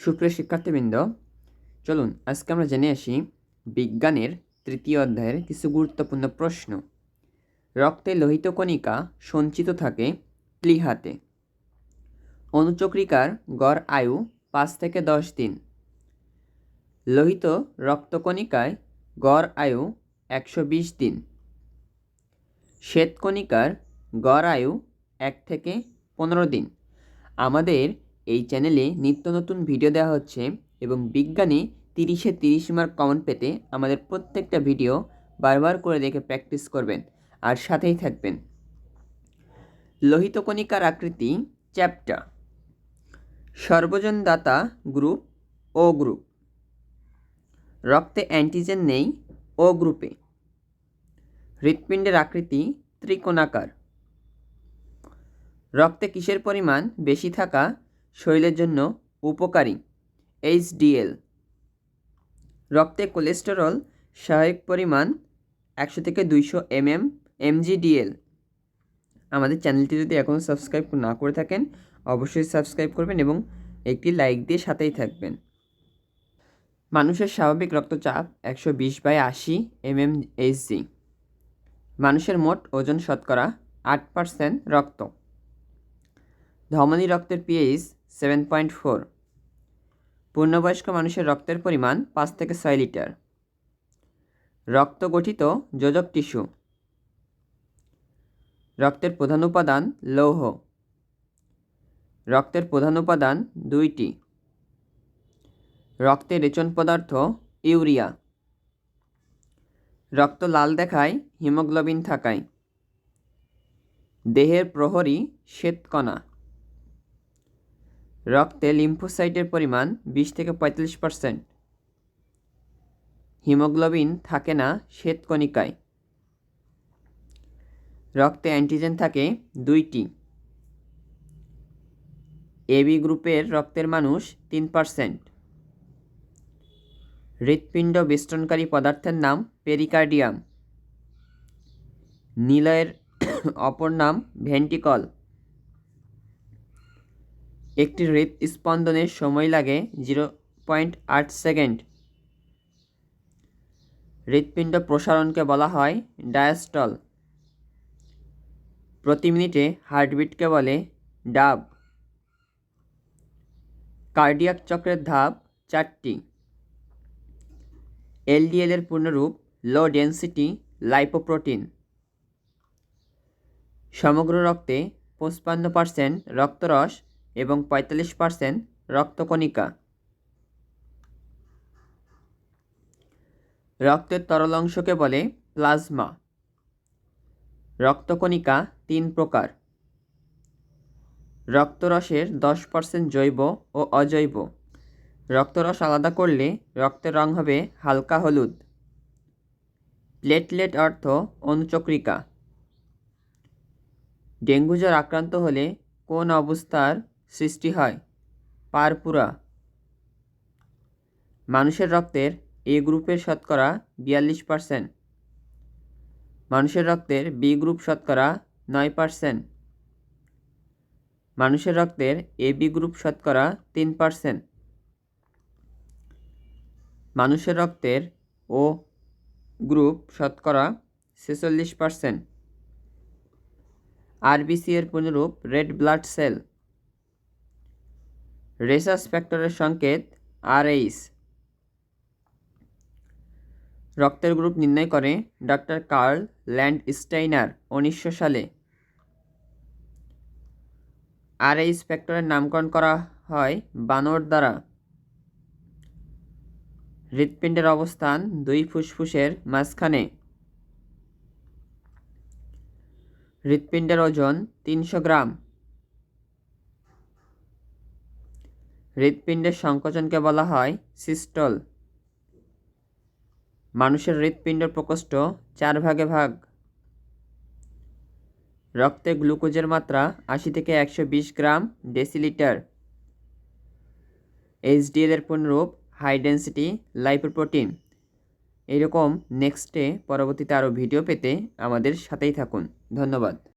সুপ্রিয় শিক্ষার্থীবৃন্দ, চলুন আজকে আমরা জেনে আসি বিজ্ঞানের তৃতীয় অধ্যায়ের কিছু গুরুত্বপূর্ণ প্রশ্ন। রক্তে লোহিত কণিকা সঞ্চিত থাকে প্লিহাতে। অনুচক্রিকার গড় আয়ু পাঁচ থেকে দশ দিন। লোহিত রক্তকণিকায় গড় আয়ু একশো বিশ দিন। শ্বেতকণিকার গড় আয়ু এক থেকে পনেরো দিন। আমাদের এই চ্যানেলে নিত্য নতুন ভিডিও দেওয়া হচ্ছে এবং বিজ্ঞানে তিরিশে তিরিশ মার্ক কমেন্ট পেতে আমাদের প্রত্যেকটা ভিডিও বারবার করে দেখে প্র্যাকটিস করবেন আর সাথেই থাকবেন। লোহিত কণিকার আকৃতি চ্যাপ্টা সর্বজন দাতা গ্রুপ, ও গ্রুপ। রক্তে অ্যান্টিজেন নেই, ও গ্রুপে। হৃৎপিণ্ডের আকৃতি, ত্রিকোণাকার। রক্তে কিসের পরিমাণ বেশি থাকা শরীরের জন্য উপকারী এইচডিএল রক্তে কোলেস্টেরল স্বাভাবিক পরিমাণ একশো থেকে দুইশো এমএম এমজিডিএল আমাদের চ্যানেলটি যদি এখনও সাবস্ক্রাইব না করে থাকেন, অবশ্যই সাবস্ক্রাইব করবেন এবং একটি লাইক দিয়ে সাথেই থাকবেন। মানুষের স্বাভাবিক রক্তচাপ একশো বিশ বাই আশি এমএম এইচজি মানুষের মোট ওজন শতকরা আট পার্সেন্ট রক্ত। ধমনী রক্তের পিএইচ সেভেন পয়েন্ট ফোর পূর্ণবয়স্ক মানুষের রক্তের পরিমাণ পাঁচ থেকে ছয় লিটার। রক্ত গঠিত যোজক টিস্যু। রক্তের প্রধান উপাদান লৌহ। রক্তের প্রধান উপাদান দুইটি। রক্তে রেচন পদার্থ ইউরিয়া। রক্ত লাল দেখায় হিমোগ্লোবিন থাকায়। দেহের প্রহরী শ্বেতকণা। রক্তে লিম্ফোসাইটের পরিমাণ বিশ থেকে পঁয়তাল্লিশ পার্সেন্ট। হিমোগ্লোবিন থাকে না শ্বেতকণিকায়। রক্তে অ্যান্টিজেন থাকে দুইটি। এবি গ্রুপের রক্তের মানুষ তিন পার্সেন্ট। হৃৎপিণ্ড বেষ্টনকারী পদার্থের নাম পেরিকার্ডিয়াম। নিলয়ের অপর নাম ভেন্টিকল। একটি হৃদস্পন্দনের সময় লাগে জিরো পয়েন্ট আট সেকেন্ড। হৃৎপিণ্ড প্রসারণকে বলা হয় ডায়াস্টল। প্রতি মিনিটে হার্টবিটকে বলে ডাব। কার্ডিয়াক চক্রের ধাপ চারটি। এলডিএল এর পূর্ণরূপ লো ডেন্সিটি লাইপোপ্রোটিন। সমগ্র রক্তে পঁচপান্ন পার্সেন্ট রক্তরস এবং পঁয়তাল্লিশ পার্সেন্ট রক্তকণিকা। রক্তের তরল অংশকে বলে প্লাজমা। রক্তকণিকা তিন প্রকার। রক্তরসের দশ পার্সেন্ট জৈব ও অজৈব। রক্তরস আলাদা করলে রক্তের রং হবে হালকা হলুদ। প্লেটলেট অর্থ অনুচক্রিকা। ডেঙ্গু জ্বর আক্রান্ত হলে কোন অবস্থার সৃষ্টি হয়। পারপুরা। মানুষের রক্তের এ গ্রুপের শতকরা বিয়াল্লিশ পার্সেন্ট মানুষের রক্তের বি গ্রুপ শতকরা নয় পার্সেন্ট মানুষের রক্তের এ বি গ্রুপ শতকরা তিন পার্সেন্ট মানুষের রক্তের ও গ্রুপ শতকরা ছেচল্লিশ পার্সেন্ট আরবিসি এর পুনরূপ রেড ব্লাড সেল রেসাস ফ্যাক্টরের সংকেত আরএইস রক্তের গ্রুপ নির্ণয় করে ডক্টর কার্ল ল্যান্ড স্টাইনার উনিশশো সালে। আরএইস ফ্যাক্টরের নামকরণ করা হয় বানর দ্বারা। হৃৎপিণ্ডের অবস্থান দুই ফুসফুসের মাঝখানে। হৃৎপিণ্ডের ওজন তিনশো গ্রাম। হৃৎপিণ্ডের সংকোচনকে বলা হয় সিস্টল। মানুষের হৃৎপিণ্ডের প্রকোষ্ঠ চার ভাগে ভাগ। রক্তে গ্লুকোজের মাত্রা আশি থেকে একশো বিশ গ্রাম ডেসিলিটার। এইচডিএল এর পুনরূপ হাই ডেন্সিটি লাইপোপ্রোটিন এরকম নেক্সটে পরবর্তীতে আরও ভিডিও পেতে আমাদের সাথেই থাকুন। ধন্যবাদ।